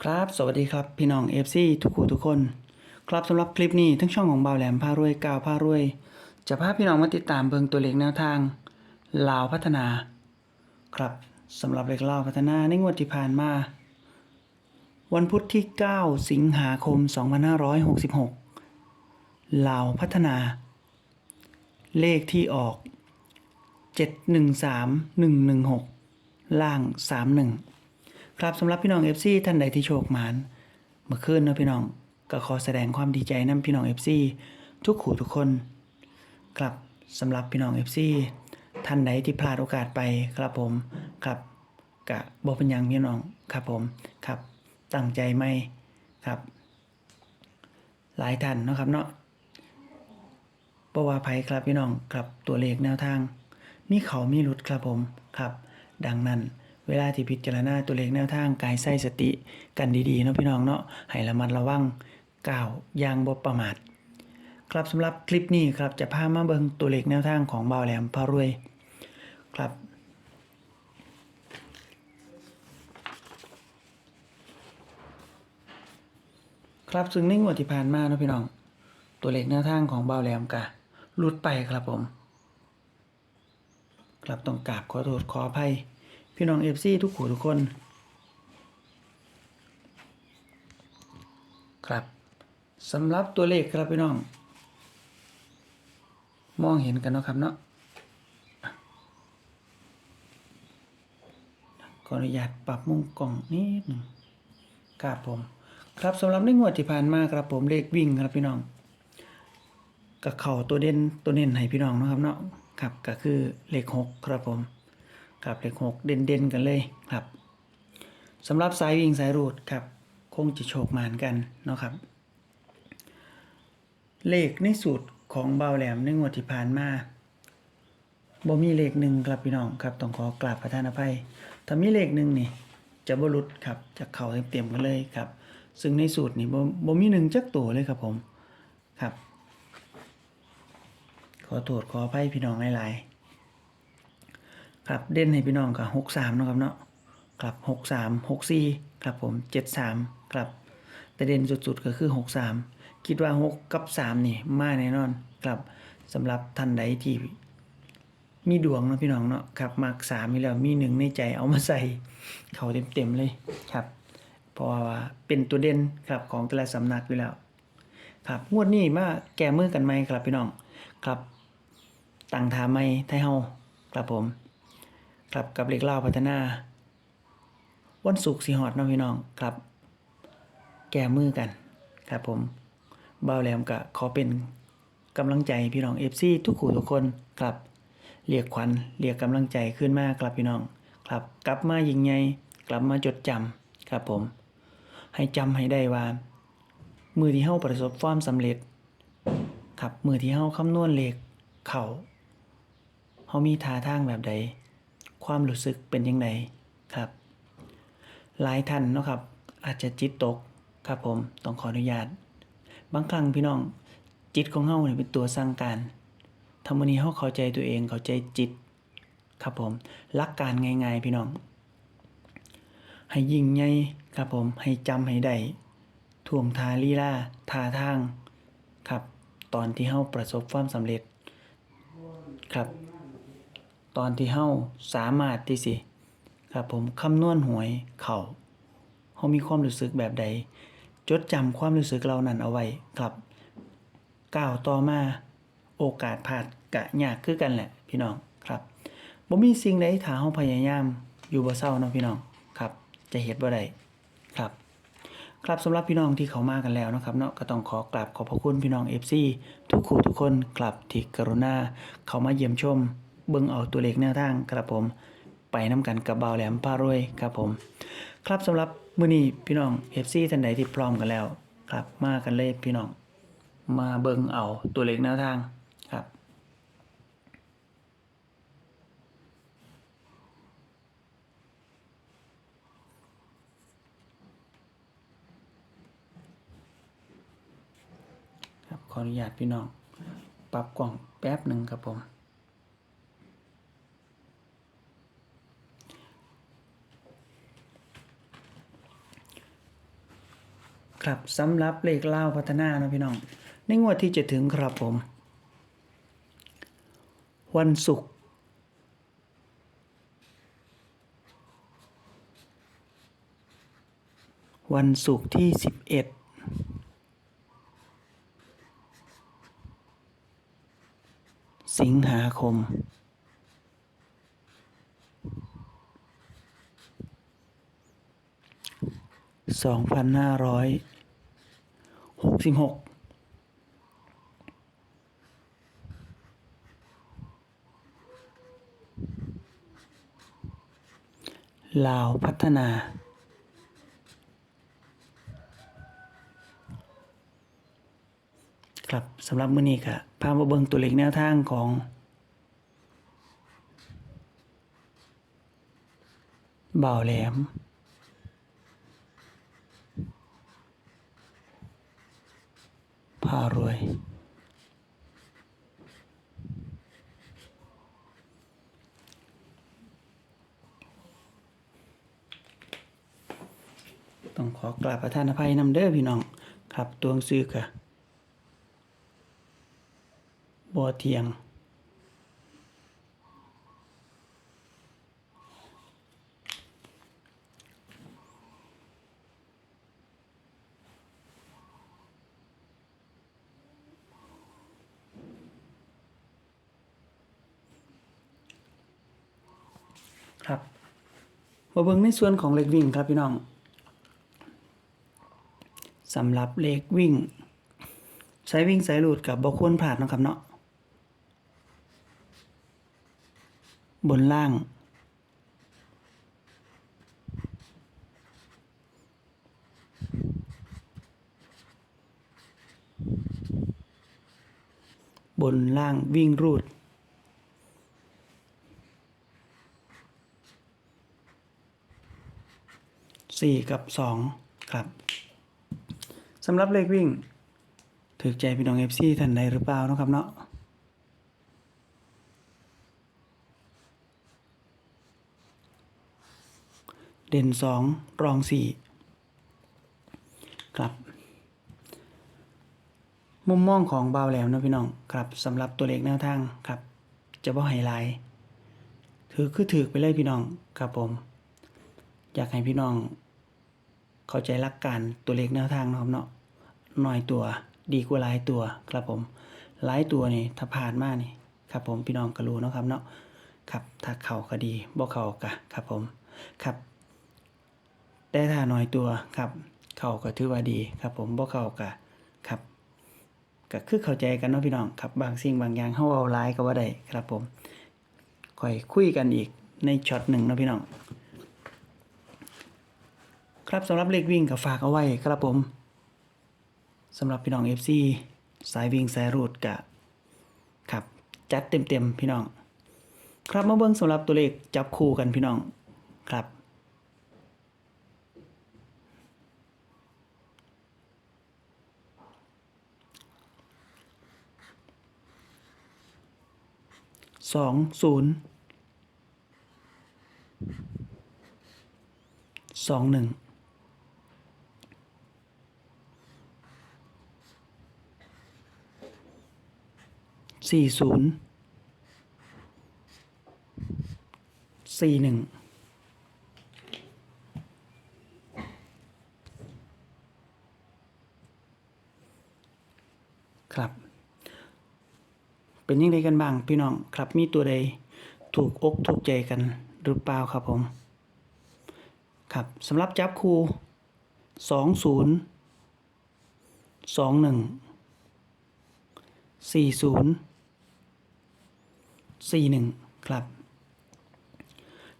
ครับสวัสดีครับ พี่น้อง FC ทุกคู่ทุกคน ครับสำหรับคลิปนี้ทั้งช่องของเบาวแหลมพารวยกาวพารวย จะพาพี่น้องมาติดตามเบิงตัวเลขแนวทางลาวพัฒนา ครับสำหรับเลขลาวพัฒนาในงวดที่ผ่านมา วันพุธที่ 9 สิงหาคม 2566ลาวพัฒนา เลขที่ออก 713116 ล่าง 31 ครับสำหรับพี่น้อง FC ท่านใดที่โชคหมานเมื่อคืนนะพี่น้องก็ขอแสดงความดีใจนํพี่น้อง FC ทุกขู่ทุกคนครับสำหรับพี่น้อง FC ท่านใดที่พลาดโอกาสไปครับผมครับกะบ่เป็นยังพี่น้องครับผมครับตั้งใจไหมครับ หลายท่านนะครับเนาะบว่าไผครับพี่น้องครับตัวเลขแนวทาง มีเขามีหลุดครับผมครับ ดังนั้น เวลาที่พิจารณาตัวเลขแนวทางกายใส่สติกันดีๆเนาะพี่น้องเนาะให้ระมัดระวังก้าวอย่างบ่ประมาทครับสำหรับคลิปนี้ครับจะพามาเบิ่งตัวเลขแนวทางของบ่าวแหลมพารวยครับครับซึ่งในงวดที่ผ่านมาเนาะพี่น้อง ตัวเลขแนวทางของบ่าวแหลมกะหลุดไปครับผมครับต้องกราบขอโทษขออภัย พี่น้องเอฟซีทุกขู่ทุกคน ครับสำหรับตัวเลขครับพี่น้อง มองเห็นกันเนาะครับเนาะขออนุญาตปรับมุมกล่องนิดหนึ่งครับผม ครับสำหรับในงวดที่ผ่านมาครับผมเลขวิ่งครับพี่น้องกับเข่าตัวเด่นตัวเน้นให้พี่น้องนะครับเนาะครับก็คือเลขหกครับผม ครับเลขหกเด่นเด่นๆกันเลยครับสำหรับสายวิ่งสายรูดครับคงจะโชคมานกันเนาะครับ เลขในสูตรของเบาแหลมในงวดที่ผ่านมาบ่มีเลขหนึ่งครับพี่น้องครับต้องขอกราบประทานอภัยถ้ามีเลขหนึ่งนี่จะบรุษครับจะเข่าเต็มๆกันเลยครับ ซึ่งในสูตรนี่บ่บ่มีหนึ่งจักตัวเลยครับผมครับ ขอโทษขออภัยพี่น้องหลายๆ ครับเด่นให้พี่น้องกับหกสามนาะครับเนาะครับหกสามหกสี่ครับผมเจ็ดสามครับ แต่เด่นสุดๆก็คือหกสามคิดว่าหกกับสามนี่มาแน่นอนครับสำหรับท่านใดที่มีดวงเนาะพี่น้องเนาะครับมากสามมีแล้วมีหนึ่งในใจเอามาใส่เขาเต็มๆเลยครับ เพราะว่าเป็นตัวเด่นครับของแต่ละสำนักอยู่แล้วครับงวดนี้มาแก้มือกันไหมครับพี่น้องครับตั้งทาไม่ไทยเฮาครับผม ครับกับเล็กเล่าพัฒนา วันศุกร์สีหอดเนาะพี่น้องครับ แก้มือกันครับผมเบาวแหลมกะขอเป็นกำลังใจพี่น้องเอฟซีทุกขู่ทุกคนครับเรียกขวัญเรียกกำลังใจขึ้นมากครับพี่น้อง ครับ กลับมายิงใหญ่กลับมาจดจำครับผม ให้จำให้ได้ว่า มือที่เฮาประสบความสำเร็จ ครับมือที่เฮาคำนวณเลขเข้าเฮามีท่าทางแบบใด ความรู้สึกเป็นยังไงครับ หลายท่านเนาะครับ อาจจะจิตตกครับผมต้องขออนุญาต บางครั้งพี่น้องจิตของเฮาเนี่ยเป็นตัวสร้างการทำวันนี้เฮาเข้าใจตัวเองเข้าใจจิต ครับผมหลักการง่ายๆ พี่น้อง ให้ยิ่งใหญ่ครับผมให้จำให้ได้ท่วงทาลีลาท่าทาง ครับ ตอนที่เฮาประสบความสำเร็จครับ ตอนที่เฮาสามารถที่สิครับผมคำนวณหวยเข่าเฮามีความรู้สึกแบบใด จดจำความรู้สึกเหล่านั้นเอาไว้ครับก้าวต่อมาโอกาสพลาดกะยากคือกันแหละพี่น้องครับบ่มีสิ่งใดถ้าเฮาพยายาม อยู่บ่เศร้าเนาะพี่น้องครับ จะเฮ็ดบ่ได้ครับ ครับสำหรับพี่น้องที่เขามากันแล้วนะครับเนาะก็ต้องขอกราบขอบพระคุณพี่น้อง FC ทุกคู่ทุกคนครับที่กรุณา เข้ามาเยี่ยมชม เบิ่งเอาตัวเลขแนวทางครับผม ไปน้ำกันกับบ่าวแหลมพารวยครับผม ครับสำหรับมื้อนี้พี่น้อง FC ท่านใดที่พร้อมกันแล้ว ครับมากันเลยพี่น้อง มาเบิ่งเอาตัวเลขแนวทางครับครับขออนุญาตพี่น้อง ปรับกล่องแป๊บหนึ่งครับผม ครับสำหรับเลขเล่าพัฒนาเนาะพี่น้อง ในงวดที่จะถึงครับผม วันศุกร์วันศุกร์ที่สิบเอ็ดสิงหาคม สองพันห้าร้อย หกสิบหกลาวพัฒนาครับสำหรับมื้อนี้ก็พามาเบิ่งตัวเลขแนวทางของ บ่าวแหลม พารวย ต้องขอกราบประทานอภัยนำเด้อพี่น้อง ครับตัวงซื้อค่ะบ่เทียง ครับมาเบิ่งในส่วนของเลขวิ่งครับพี่น้องสำหรับเลขวิ่งสายวิ่งสายหลุดกับบ่ควรพลาดนะครับเนาะบนล่าง บนล่างวิ่งรูด สี่กับสองครับสำหรับเลขวิ่งถือใจพี่น้องเอฟซีท่านใดหรือเปล่านะครับเนาะเด่นสองรองสี่ครับ มุมมองของเบาแหลมเนะพี่น้องครับสำหรับตัวเลขแนวทางครับ จะบ่ไฮไลท์ถือคือถือไปเลยพี่น้องครับผม อยากให้พี่น้อง เข้าใจหลักการตัวเลขแนวทางนะครับเนาะน้อยตัวดีกว่าหลายตัวครับผมหลายตัวนี่ถ้าผ่านมากนี่ครับผมพี่น้องก็รู้นะครับเนาะครับถ้าเข้าก็ดีบ่เข้าก็ครับผมครับแต่ถ้าน้อยตัวครับ เข้าก็ถือว่าดีครับผมบ่เข้าก็ครับก็คือเข้าใจกันเนาะพี่น้องครับบางสิ่งบางอย่างเฮาเอาหลายก็ว่าได้ครับผมค่อยคุยกันอีกในช็อตหนึ่งเนาะพี่น้อง ครับสำหรับเลขวิ่งก็ฝากเอาไว้ครับผมสำหรับพี่น้อง FC สายวิ่งสายรูดกะครับจัดเต็มๆพี่น้อง ครับมาเบิ่งสำหรับตัวเลขจับคู่กันพี่น้องครับสองศูนย์สองหนึ่ง สี่ศูนย์สี่หนึ่งครับ เป็นยังไงกันบ้างพี่น้องครับมีตัวใดถูกอกถูกใจกันหรือเปล่าครับผมครับสำหรับจับคู่สองศูนย์สองหนึ่งสี่ศูนย์ สี่หนึ่งครับ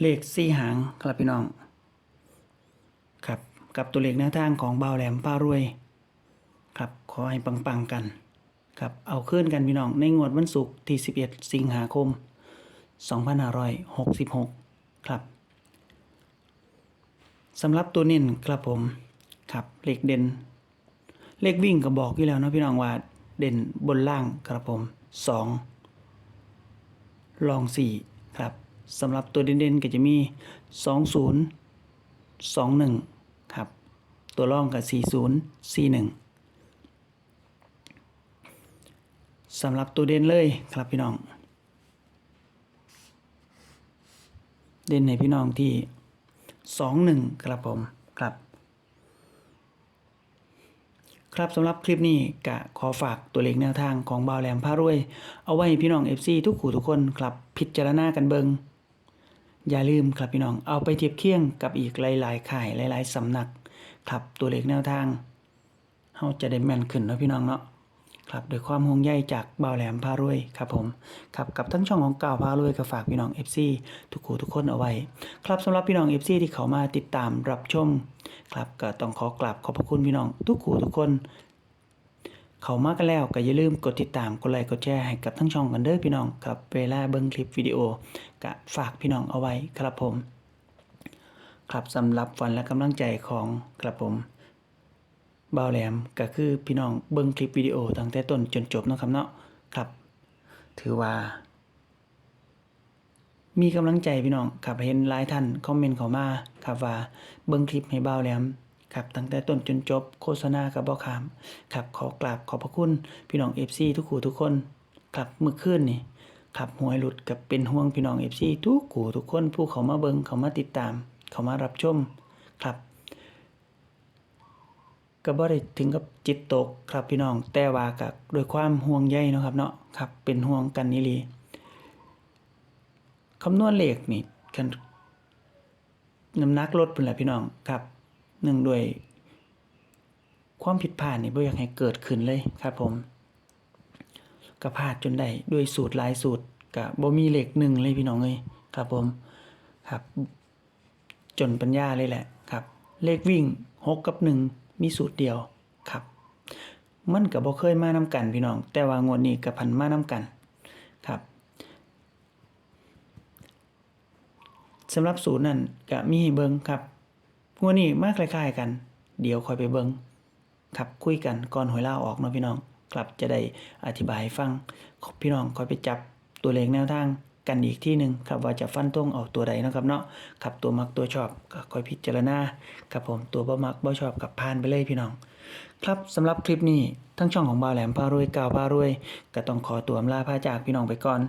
เลขสี่หางครับพี่น้อง ครับ กับตัวเลขหน้าทางของเบาแหลมป้ารวย ครับ ขอให้ปังๆกัน ครับ เอาขึ้นกันพี่น้อง ในงวดวันศุกร์ที่ 11 สิงหาคม 2566 ครับสำหรับตัวเน้นครับผม ครับ เลขเด่น เลขวิ่งก็บอกอยู่แล้วนะพี่น้องว่า เด่นบนล่างครับผม 2 ลอง 4 ครับสำหรับตัวเด่นๆก็จะมี 20 21 ครับ ตัวร่องกับสี่ศูนย์สี่หนึ่งสำหรับตัวเด่นเลยครับพี่น้อง เด่นให้พี่น้องที่สองหนึ่งครับผมครับ ครับสำหรับคลิปนี้กะขอฝากตัวเลขแนวทางของบาวแหลมพารวย เอาไว้พี่น้อง FC ทุกขู่ทุกคนครับพิจารณากันเบิงอย่าลืมครับพี่น้องเอาไปเทียบเคียงกับอีกหลายๆข่ายหลาย ๆสำนัก ครับตัวเลขแนวทางเฮาจะได้แม่นขึ้นเนาะพี่น้องเนาะ ครับโดวยความห่วงใยจากบ่าวแหลมพารวยครับผมครับกับทั้งช่องของก่าวพารวยก็ฝากพี่น้อง FC ทุกขู่ทุกคนเอาไว้ ครับสำหรับพี่น้อง FC ที่เขามาติดตามรับชมครับก็ต้องขอกราบขอบพระคุณพี่น้องทุกขู่ทุกคน เขามากันแล้วก็อย่าลืมกดติดตามกดไลค์กดแชร์ให้กับทั้งช่องกันเด้อพี่น้องครับเวลาเบิ่งคลิปวิดีโอก็ฝากพี่น้องเอาไว้ครับผม ครับสำหรับฝันและกำลังใจของกระผม บ่าวแหลมก็คือพี่น้องเบิ่งคลิปวิดีโอตั้งแต่ต้นจนจบเนาะครับเนาะครับ ถือว่า มีกำลังใจพี่น้องครับเห็นหลายท่านคอมเมนต์เข้ามาครับว่าเบิ่งคลิปให้บ่าวแหลมครับตั้งแต่ต้นจนจบโฆษณากับบ่ขามครับขอกราบขอบพระคุณพี่น้อง FC ทุกคู่ทุกคนครับเมื่อคืนนี่ครับหวยหลุดกับเป็นห่วงพี่น้อง FC ทุกคู่ทุกคนผู้เขามาเบิ่งเขามาติดตาม เขามารับชมครับ ก็บ่ได้ถึงกับจิตตกครับพี่น้อง แต่ว่าก็ด้วยความห่วงใยเนาะครับเนาะครับเป็นห่วงกันนี่ลีคำนวณเลขนี่กันน้ำหนักลดพุ่นแหละพี่น้องครับหนึ่งด้วย ความผิดพลาดนี่บ่อยากให้เกิดขึ้นเลยครับผมก็พลาดจนได้ด้วยสูตรหลายสูตรก็บ่มีเลขหนึ่งเลยพี่น้องเอ้ยครับผมครับ จนปัญญาเลยแหละครับ เลขวิ่งหกกับหนึ่ง มีสูตรเดียวครับ มันก็บ่เคยมานํกันพี่น้อง แต่ว่างวดนี้ก็พันมานํกันครับสำหรับสูตรนั่นก็มีให้เบิงครับพวกนี้มาคล้ายๆกัน เดี๋ยวคอยไปเบิงครับคุยกันก่อนหวยล่าออกเนาะพี่น้องครับจะได้อธิบายฟังพี่น้องคอยไปจับตัวเลขแนวทาง กันอีกที่หนึ่งครับว่าจะฟันต้งออกตัวใดนะครับเนาะครับตัวมักตัวชอบก็ค่อยพิจารณาครับผมตัวบ่มักบ่ชอบกับพานไปเลยพี่น้อง ครับสำหรับคลิปนี้ทั้งช่องของบ่าวแหลมพารวยกาวพารวย ก็ต้องขอตัวอำลาพาจากพี่น้องไปก่อน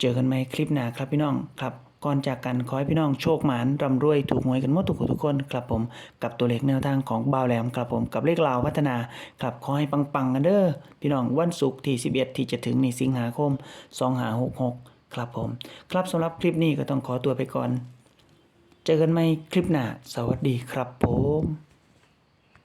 เจอกันใหม่คลิปหน้าครับพี่น้องครับ ก่อนจากกันขอให้พี่น้องโชคหมานร่ำรวยถูกหวยกันหมดทุกคนทุกคนครับผมกับตัวเลขแนวทางของบ่าวแหลมครับผมกับเลขลาวพัฒนาครับขอให้ปังๆกันเด้อพี่น้องวันศุกร์ที่ 11 ที่จะถึงในสิงหาคม 2566 ครับผม ครับสำหรับคลิปนี้ก็ต้องขอตัวไปก่อน เจอกันใหม่คลิปหน้าสวัสดีครับผม